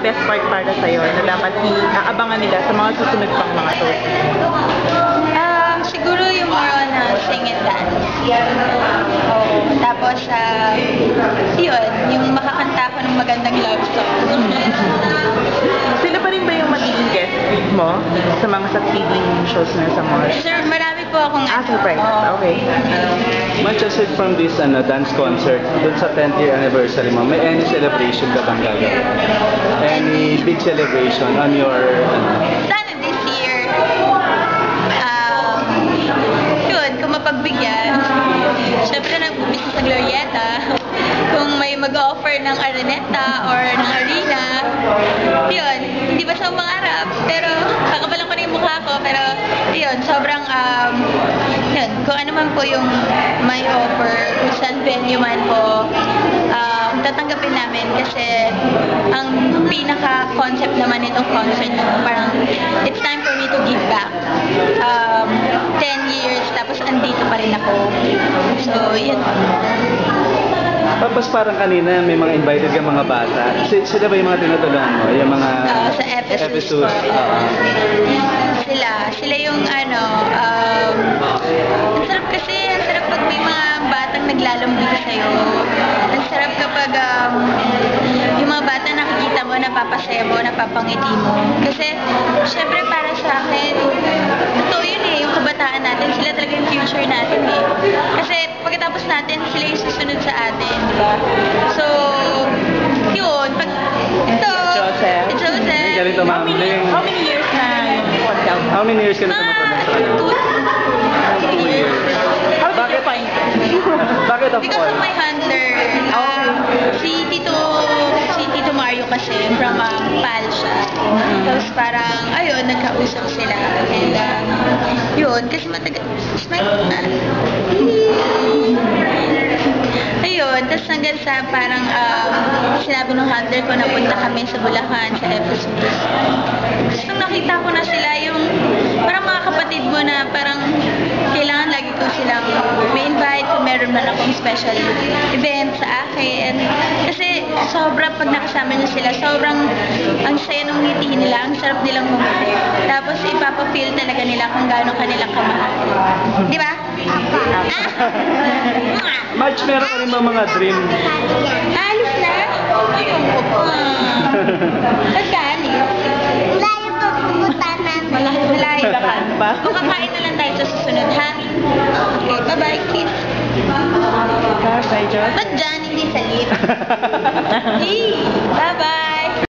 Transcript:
best part para sa'yo na dapat i-aabangan nila sa mga susunod pang mga shows? Um, siguro yung more on uh, sing and dance. Oo. Tapos, uh, yun, yung makakanta ako ng magandang love song. Sila pa rin ba yung magiging guest mo sa mga succeeding shows na sa mall? Sir, marami akong Ah, ano, oo. Okay. Much aside from this ano, dance concert, dun sa 10th year anniversary mo, may any celebration ka bang gagawin? Any big celebration on your ano, Sana this year, um, yun, kung mapagbigyan, syempre nagpupisa sa Glorieta, kung may mag-offer ng Araneta or ng Arena, hindi ba siya mangarap, pero kakabalan ko na yung mukha ko, pero yun, sobrang, um, yun, kung ano man po yung may offer, kung saan venue man po, um, tatanggapin namin kasi ang pinaka-concept naman itong concert, parang it's time for me to give back. Um, 10 years, tapos andito pa rin ako. So, yun. Tapos parang kanina may mga invited ka mga bata. Si- Sila ba yung mga tinutulungan mo? Yung mga Ah, sa episodes episodes? Oo. Sila, sila yung ano, um, ang sarap kasi, ang sarap pag may mga batang naglalambing sa'yo. Ang sarap kapag um, yung mga bata nakikita mo, napapasaya mo, napapangiti mo. Kasi, syempre para sa akin, totoo yun eh, yung kabataan natin, sila talaga yung future natin eh. Kasi pagkatapos natin, sila yung susunod sa atin, How many, how many years na yung countdown? How many years ka na tumutulong sa kanila? Two, two years. How did you find it? Bakit of Because all? of my handler, um, si Tito, si Tito Mario kasi from um, PAL siya. Tapos parang, ayun, nagkausap sila. And um, yun, kasi matagal, smile na. Ayun, tapos hanggang sa parang um, sinabi ng handler ko na punta kami sa Bulacan, sa Ephesus. Nakita ko na sila, yung parang mga kapatid mo na parang kailangan lagi ko silang may invite kung meron man akong special event sa akin. Kasi sobra pag nakasama niyo sila, sobrang ang saya ng ngiti nila, ang sarap nilang ngumiti. Tapos ipapafeel talaga nila kung gaano kanilang kamahal. Di ba? Ah! March, meron ka rin ba mga dream? Alis na? Ayun ko pa. Saan Ba? O kakain na lang tayo sa susunod, ha? Okay, bye-bye, kiss. Bye, Joseph. Ba't dyan, hindi sa lift? Hey, bye.